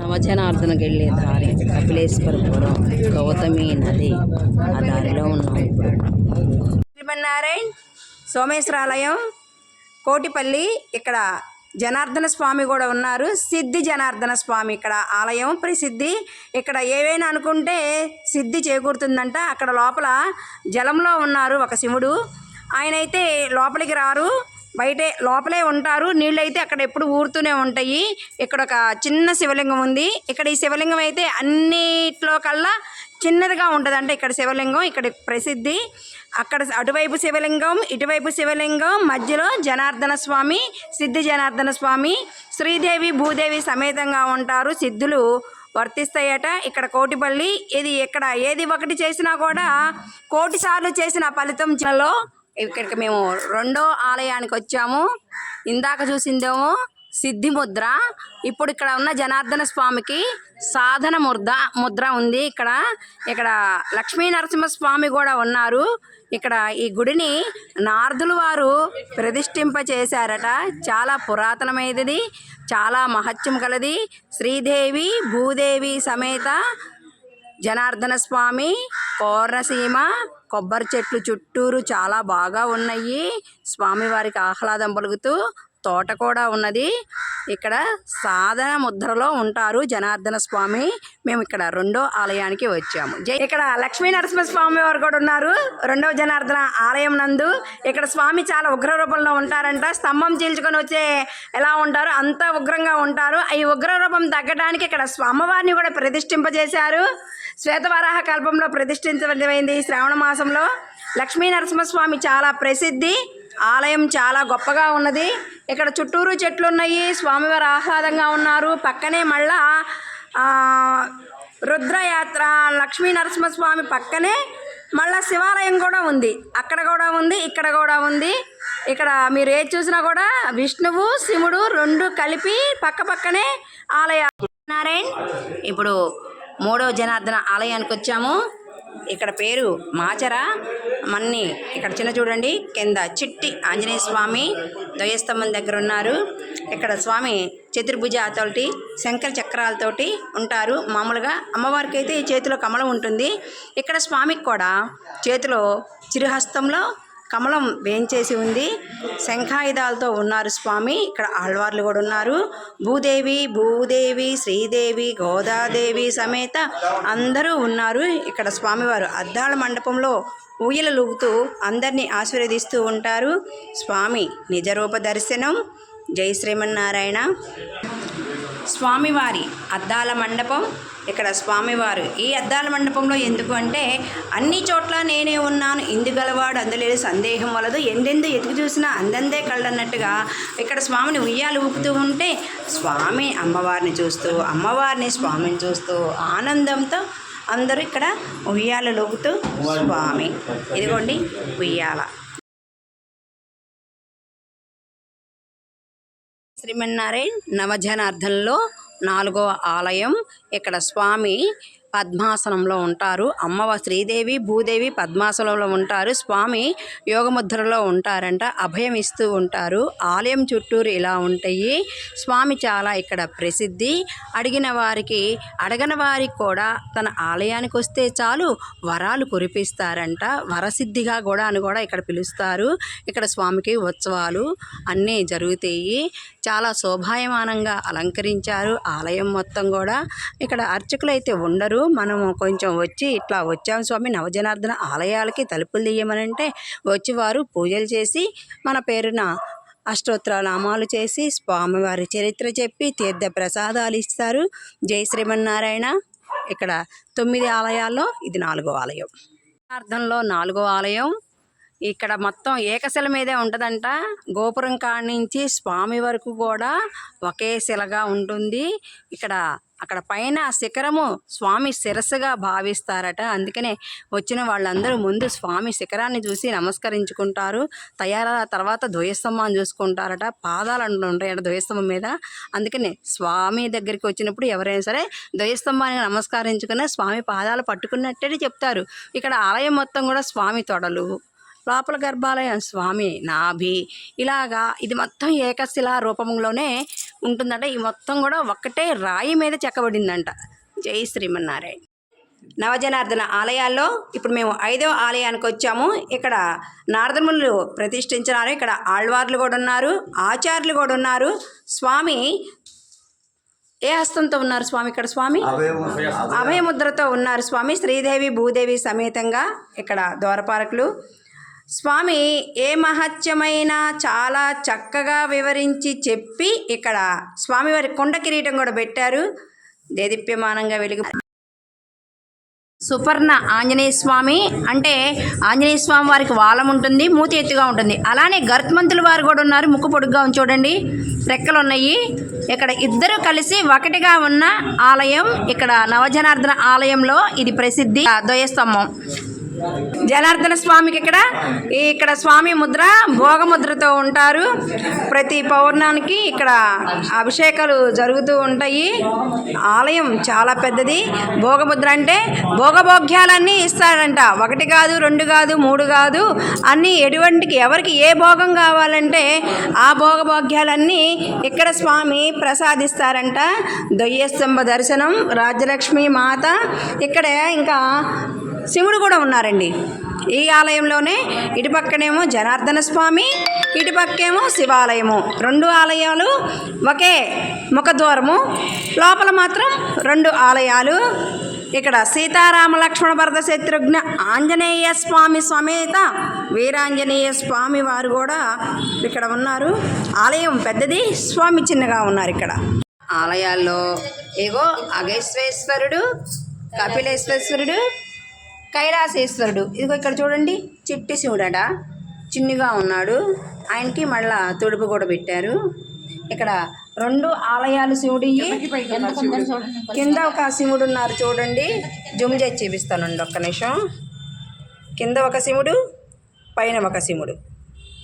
నవజనార్దనకి వెళ్ళే దారి కపిలేశ్వరపురం గౌతమి నది ఆ దారిలో ఉన్నాం. ఇప్పుడు శ్రీమన్నారాయణ్ సోమేశ్వరాలయం కోటిపల్లి ఇక్కడ జనార్దన స్వామి కూడా ఉన్నారు. సిద్ధి జనార్దన స్వామి ఇక్కడ ఆలయం ప్రసిద్ధి. ఇక్కడ ఏవైనా అనుకుంటే సిద్ధి చేకూరుతుందంట. అక్కడ లోపల జలంలో ఉన్నారు ఒక శివుడు. ఆయన అయితే లోపలికి రారు. బయటే లోపలే ఉంటారు. నీళ్ళు అయితే అక్కడ ఎప్పుడు ఊరుతూనే ఉంటాయి. ఇక్కడ ఒక చిన్న శివలింగం ఉంది. ఇక్కడ ఈ శివలింగం అయితే అన్నిట్లో కల్లా చిన్నదిగా ఉంటుంది. అంటే ఇక్కడ శివలింగం ఇక్కడ ప్రసిద్ధి. అక్కడ అటువైపు శివలింగం ఇటువైపు శివలింగం మధ్యలో జనార్దన స్వామి సిద్ధి జనార్దన స్వామి. శ్రీదేవి భూదేవి సమేతంగా ఉంటారు. సిద్ధులు వర్తిస్తాయట. ఇక్కడ కోటిపల్లి ఇది ఇక్కడ ఏది ఒకటి చేసినా కూడా కోటి సార్లు చేసిన ఫలితం ఇక్కడికి మేము రెండో ఆలయానికి వచ్చాము. ఇందాక చూసిందేమో సిద్ధి ముద్ర. ఇప్పుడు ఇక్కడ ఉన్న జనార్దన స్వామికి సాధన ముద్ర ముద్ర ఉంది. ఇక్కడ ఇక్కడ లక్ష్మీ నరసింహస్వామి కూడా ఉన్నారు. ఇక్కడ ఈ గుడిని నార్దులు వారు ప్రతిష్ఠింప చేశారట. చాలా పురాతనమైనది చాలా మహత్యం కలది శ్రీదేవి భూదేవి సమేత జనార్దన స్వామి కోరసీమ కొబ్బరి చెట్లు చుట్టూరు చాలా బాగా ఉన్నాయి. స్వామివారికి ఆహ్లాదం పలుకుతూ తోట కూడా ఉన్నది. ఇక్కడ సాధన ముద్రలో ఉంటారు జనార్దన స్వామి. మేము ఇక్కడ రెండో ఆలయానికి వచ్చాము. ఇక్కడ లక్ష్మీ నరసింహ స్వామి వారు కూడా ఉన్నారు. రెండవ జనార్దన ఆలయం నందు. ఇక్కడ స్వామి చాలా ఉగ్ర రూపంలో ఉంటారంట. స్తంభం చీల్చుకొని వచ్చే ఎలా ఉంటారో? అంత ఉగ్రంగా ఉంటారు. ఈ ఉగ్ర రూపం తగ్గడానికి ఇక్కడ స్వ- అమ్మవారిని కూడా ప్రతిష్ఠింపజేశారు. శ్వేతవరాహ కల్పంలో ప్రతిష్ఠించబడింది శ్రావణ మాసంలో. లక్ష్మీ నరసింహస్వామి చాలా ప్రసిద్ధి. ఆలయం చాలా గొప్పగా ఉన్నది. ఇక్కడ చుట్టూరు చెట్లు ఉన్నాయి స్వామివారు ఆహ్లాదంగా ఉన్నారు. పక్కనే మళ్ళా రుద్రయాత్ర లక్ష్మీ నరసింహస్వామి పక్కనే మళ్ళా శివాలయం కూడా ఉంది. అక్కడ కూడా ఉంది ఇక్కడ కూడా ఉంది. ఇక్కడ మీరు ఏది చూసినా కూడా విష్ణువు శివుడు రెండు కలిపి పక్క పక్కనే ఆలయ నారాయణ్ ఇప్పుడు మూడో జనార్దన ఆలయానికి వచ్చాము. ఇక్కడ పేరు మాచర. మన్ని ఇక్కడ చిన్న చూడండి. కింద చిట్టి ఆంజనేయ స్వామి ద్వయస్తంభం దగ్గర ఉన్నారు. ఇక్కడ స్వామి చతుర్భుజాతోటి శంకర చక్రాలతోటి ఉంటారు. మామూలుగా అమ్మవారికి అయితే ఈ చేతిలో కమలం ఉంటుంది. ఇక్కడ స్వామికి కూడా చేతిలో చిరుహస్తంలో కమలం వేంచేసి ఉంది. శంఖాయుధాలతో ఉన్నారు స్వామి. ఇక్కడ ఆళ్వార్లు కూడా ఉన్నారు. భూదేవి భూదేవి శ్రీదేవి గోదాదేవి సమేత అందరూ ఉన్నారు. ఇక్కడ స్వామివారు అద్దాల మండపంలో ఊయలలుగుతూ అందరినీ ఆశీర్వదిస్తూ ఉంటారు. స్వామి నిజరూప దర్శనం. జై శ్రీమన్నారాయణ. స్వామివారి అద్దాల మండపం. ఇక్కడ స్వామివారు ఈ అద్దాల మండపంలో ఎందుకు అంటే అన్ని చోట్ల నేనే ఉన్నాను ఇందుగలవాడు అందలేదు సందేహం వలదు ఎందెందు ఎదుగు చూసినా అందందే కళ్ళన్నట్టుగా ఇక్కడ స్వామిని ఉయ్యాలు ఊపుతూ ఉంటే స్వామి అమ్మవారిని చూస్తూ అమ్మవారిని స్వామిని చూస్తూ ఆనందంతో అందరూ ఇక్కడ ఉయ్యాలు లూపుతూ స్వామి. ఇదిగోండి ఉయ్యాల. శ్రీమన్నారాయణ నవజనార్థంలో నాలుగవ ఆలయం. ఇక్కడ స్వామి పద్మాసనంలో ఉంటారు. అమ్మవ శ్రీదేవి భూదేవి పద్మాసనంలో ఉంటారు. స్వామి యోగముద్రలో ఉంటారంట. అభయం ఇస్తూ ఉంటారు. ఆలయం చుట్టూరు ఇలా ఉంటాయి. స్వామి చాలా ఇక్కడ ప్రసిద్ధి. అడిగిన వారికి అడగని వారికి కూడా తన ఆలయానికి వస్తే చాలు వరాలు కురిపిస్తారంట. వరసిద్ధిగా కూడా అని కూడా ఇక్కడ పిలుస్తారు. ఇక్కడ స్వామికి ఉత్సవాలు అన్నీ జరుగుతాయి. చాలా శోభాయమానంగా అలంకరించారు. ఆలయం మొత్తం కూడా. ఇక్కడ అర్చకులు అయితే ఉండరు. మనము కొంచెం వచ్చి ఇట్లా వచ్చాం స్వామి నవజనార్దన ఆలయాలకి తలుపులు తీయమనంటే వచ్చి వారు పూజలు చేసి మన పేరున అష్టోత్తర నామాలు చేసి స్వామివారి చరిత్ర చెప్పి తీర్థ ప్రసాదాలు ఇస్తారు. జై శ్రీమన్నారాయణ. ఇక్కడ తొమ్మిది ఆలయాల్లో ఇది నాలుగో ఆలయం. అర్థంలో నాలుగో ఆలయం. ఇక్కడ మొత్తం ఏకశిల మీదే ఉంటుందంట. గోపురం కాడి నుంచి స్వామి వరకు కూడా ఒకే శిలగా ఉంటుంది. ఇక్కడ అక్కడ పైన శిఖరము స్వామి శిరస్సుగా భావిస్తారట. అందుకనే వచ్చిన వాళ్ళందరూ ముందు స్వామి శిఖరాన్ని చూసి నమస్కరించుకుంటారు. తయార తర్వాత ద్వయస్తంభాన్ని చూసుకుంటారట. పాదాలు అంటుంటాయట ద్వయస్తంభం మీద. అందుకనే స్వామి దగ్గరికి వచ్చినప్పుడు ఎవరైనా సరే ధ్వజస్తంభాన్ని నమస్కరించుకుని స్వామి పాదాలు పట్టుకున్నట్టే చెప్తారు. ఇక్కడ ఆలయం మొత్తం కూడా స్వామి తొడలు. లోపల గర్భాలయం. స్వామి నాభి. ఇలాగా ఇది మొత్తం ఏకశిలా రూపంలోనే ఉంటుందంట. ఈ మొత్తం కూడా ఒక్కటే రాయి మీద చెక్కబడిందంట. జై శ్రీమన్నారాయణ. నవజనార్దన ఆలయాల్లో ఇప్పుడు మేము ఐదవ ఆలయానికి వచ్చాము. ఇక్కడ నారదములు ప్రతిష్ఠించినారు. ఇక్కడ ఆళ్వార్లు కూడా ఉన్నారు. ఆచార్యులు కూడా ఉన్నారు. స్వామి ఏ హస్తంతో ఉన్నారు స్వామి ఇక్కడ స్వామి? అభయముద్రతో ఉన్నారు స్వామి. శ్రీదేవి భూదేవి సమేతంగా ఇక్కడ ద్వారపాలకులు. స్వామి ఏ మహత్యమైనా చాలా చక్కగా వివరించి చెప్పి ఇక్కడ స్వామివారి కొండ కిరీటం కూడా పెట్టారు. దేదీప్యమానంగా వెలుగు సుపర్ణ ఆంజనేయ స్వామి. అంటే ఆంజనేయ స్వామి వారికి వాలం ఉంటుంది మూతి ఎత్తుగా ఉంటుంది. అలానే గర్త్మంతులు వారు కూడా ఉన్నారు. ముక్కు పొడుగ్గా ఉంది చూడండి. రెక్కలు ఉన్నాయి ఇక్కడ ఇద్దరు కలిసి ఒకటిగా ఉన్న ఆలయం ఇక్కడ నవజనార్దన ఆలయంలో ఇది ప్రసిద్ధి. ఆ ద్వయస్తంభం. జనార్దన స్వామికి ఇక్కడ. ఇక్కడ స్వామి ముద్ర భోగముద్రతో ఉంటారు. ప్రతి పౌర్ణానికి ఇక్కడ అభిషేకాలు జరుగుతూ ఉంటాయి. ఆలయం చాలా పెద్దది. భోగముద్ర అంటే భోగభోగ్యాలన్నీ ఇస్తాడంట ఒకటి కాదు రెండు కాదు మూడు కాదు. అన్నీ ఎటువంటికి ఎవరికి ఏ భోగం కావాలంటే ఆ భోగభోగ్యాలన్నీ ఇక్కడ స్వామి ప్రసాదిస్తారంట. దొయ్యస్తంభ దర్శనం రాజ్యలక్ష్మి మాత. ఇక్కడ ఇంకా శివుడు కూడా ఉన్నారండి. ఈ ఆలయంలోనే ఇటుపక్కనేమో జనార్దన స్వామి ఇటుపక్కేమో శివాలయము. రెండు ఆలయాలు ఒకే ముఖద్వారము. లోపల మాత్రం రెండు ఆలయాలు. ఇక్కడ సీతారామ లక్ష్మణ భరత శత్రుఘ్న ఆంజనేయ స్వామి సమేత వీరాంజనేయ స్వామి వారు కూడా ఇక్కడ ఉన్నారు. ఆలయం పెద్దది స్వామి చిన్నగా ఉన్నారు ఇక్కడ. ఆలయాల్లో ఏగో అగేశ్వేశ్వరుడు కపిలేశ్వరుడు కైలాసేశ్వరుడు. ఇదిగో ఇక్కడ చూడండి చిట్టి శివుడట. చిన్నిగా ఉన్నాడు. ఆయనకి మళ్ళా తుడుపు కూడా పెట్టారు. ఇక్కడ రెండు ఆలయాలు శివుడి. కింద ఒక శివుడు ఉన్నారు చూడండి. జుమ్ చేసి చూపిస్తానండి ఒక్క నిమిషం. కింద ఒక శివుడు పైన ఒక శివుడు.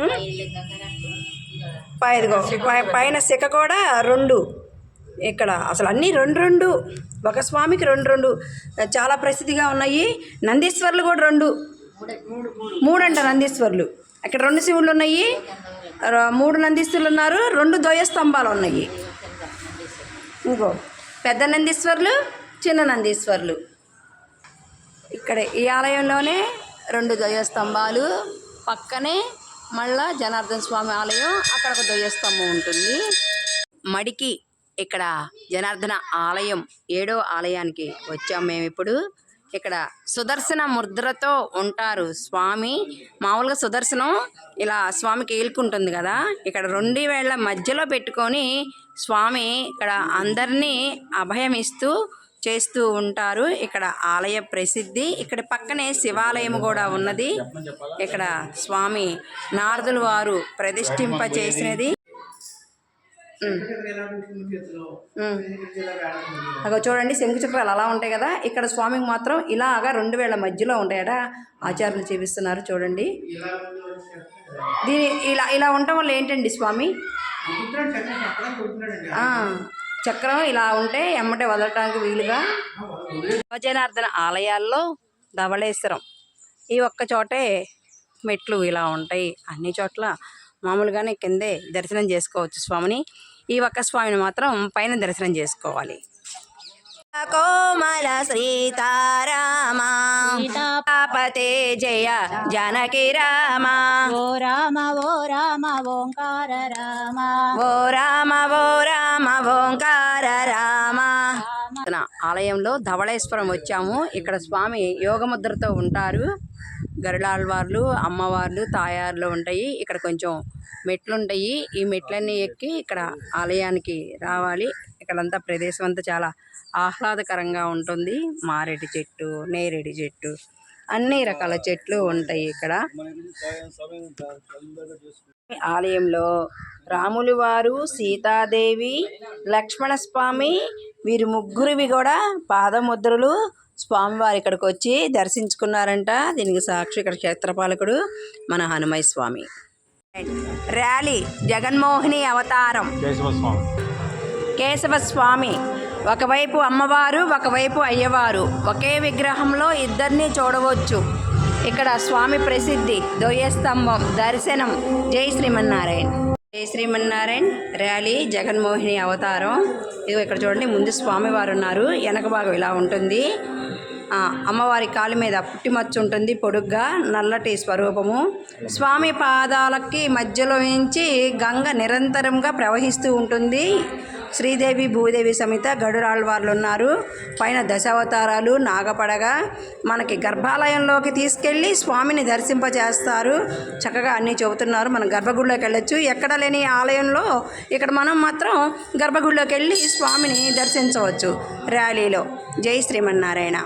ఉం? పై ఇదిగో పై- పైన శిఖ కూడా రెండు. ఇక్కడ అసలు అన్నీ రెండు రెండు ఒక స్వామికి రెండు రెండు చాలా ప్రసిద్ధిగా ఉన్నాయి. నందీశ్వర్లు కూడా రెండు. మూడంట నందీశ్వర్లు. ఇక్కడ రెండు శివుళ్ళు ఉన్నాయి. ర- మూడు నందీశ్వరులు ఉన్నారు. రెండు ద్వయ స్తంభాలు ఉన్నాయి. ఇంకో పెద్ద నందీశ్వర్లు చిన్న నందీశ్వర్లు. ఇక్కడ ఈ ఆలయంలోనే రెండు ధ్వజస్తంభాలు పక్కనే మళ్ళా జనార్దన స్వామి ఆలయం అక్కడ ఒక ద్వయస్తంభం ఉంటుంది. మడికి ఇక్కడ జనార్దన ఆలయం ఏడో ఆలయానికి వచ్చాం మేము ఇప్పుడు ఇక్కడ సుదర్శన ముద్రతో ఉంటారు స్వామి. మామూలుగా సుదర్శనం ఇలా స్వామికి ఏలుకుంటుంది కదా. ఇక్కడ రెండు వేళ్ళ మధ్యలో పెట్టుకొని స్వామి ఇక్కడ అందరినీ అభయమిస్తూ చేస్తూ ఉంటారు. ఇక్కడ ఆలయ ప్రసిద్ధి. ఇక్కడ పక్కనే శివాలయం కూడా ఉన్నది. ఇక్కడ స్వామి నారదుల వారు ప్రతిష్ఠింప చేసినది అగో చూడండి శంకు చక్రాలు అలా ఉంటాయి కదా. ఇక్కడ స్వామికి మాత్రం ఇలాగా రెండు వేల మధ్యలో ఉంటాయట. ఆచార్యులు చూపిస్తున్నారు చూడండి. దీని ఇలా ఇలా ఉండటం వల్ల ఏంటండి స్వామి? చక్రం ఇలా ఉంటే ఎమ్మటే వదలటానికి వీలుగా. భజనార్దన ఆలయాల్లో ధవళేశ్వరం. ఈ ఒక్క చోటే మెట్లు ఇలా ఉంటాయి. అన్ని చోట్ల మామూలుగానే కిందే దర్శనం చేసుకోవచ్చు స్వామిని. ఈ ఒక్క స్వామిని మాత్రం పైన దర్శనం చేసుకోవాలి. కోమల సీతారామ. సీతాపతే జయ జనకి రామ. ఓ రామ ఓ రామ ఓంకార రామ. ఓ రామ ఓ రామ ఓంకార రామ. మన ఆలయంలో ధవళేశ్వరం వచ్చాము. ఇక్కడ స్వామి యోగముద్రతో ఉంటారు. గరుడాళ్వార్లు అమ్మవార్లు తాయార్లు ఉంటాయి. ఇక్కడ కొంచెం మెట్లు ఉంటాయి ఈ మెట్లన్నీ ఎక్కి ఇక్కడ ఆలయానికి రావాలి. ఇక్కడంతా ప్రదేశం అంతా చాలా ఆహ్లాదకరంగా ఉంటుంది. మారేడు చెట్టు నేరేడు చెట్టు. అన్ని రకాల చెట్లు ఉంటాయి ఇక్కడ. ఆలయంలో రాములు వారు సీతాదేవి లక్ష్మణ స్వామి వీరి ముగ్గురివి కూడా పాదముద్రలు స్వామివారు ఇక్కడికి వచ్చి దర్శించుకున్నారంట. దీనికి సాక్షి ఇక్కడ క్షేత్రపాలకుడు మన హనుమయ్య స్వామి. ర్యాలీ జగన్మోహిని అవతారం. కేశవ స్వామి ఒకవైపు అమ్మవారు ఒకవైపు అయ్యవారు. ఒకే విగ్రహంలో ఇద్దరిని చూడవచ్చు. ఇక్కడ స్వామి ప్రసిద్ధి స్తంభం దర్శనం. జై శ్రీమన్నారాయణ. జై శ్రీమన్నారాయణ ర్యాలీ జగన్మోహిని అవతారం. ఇదిగో ఇక్కడ చూడండి ముందు స్వామివారు ఉన్నారు. వెనక భాగం ఇలా ఉంటుంది. అమ్మవారి కాలు మీద పుట్టిమచ్చ ఉంటుంది పొడుగ్గా నల్లటి స్వరూపము. స్వామి పాదాలకి మధ్యలో నుంచి గంగ నిరంతరంగా ప్రవహిస్తూ ఉంటుంది. శ్రీదేవి భూదేవి సమేత గడురాళ్వార్లు ఉన్నారు పైన దశావతారాలు నాగపడగ. మనకి గర్భాలయంలోకి తీసుకెళ్ళి స్వామిని దర్శింపజేస్తారు. చక్కగా అన్నీ చెబుతున్నారు. మనం గర్భగుడిలోకి వెళ్ళొచ్చు. ఎక్కడ లేని ఆలయంలో ఇక్కడ మనం మాత్రం గర్భగుడిలోకి వెళ్ళి స్వామిని దర్శించవచ్చు. ర్యాలీలో. జై శ్రీమన్నారాయణ.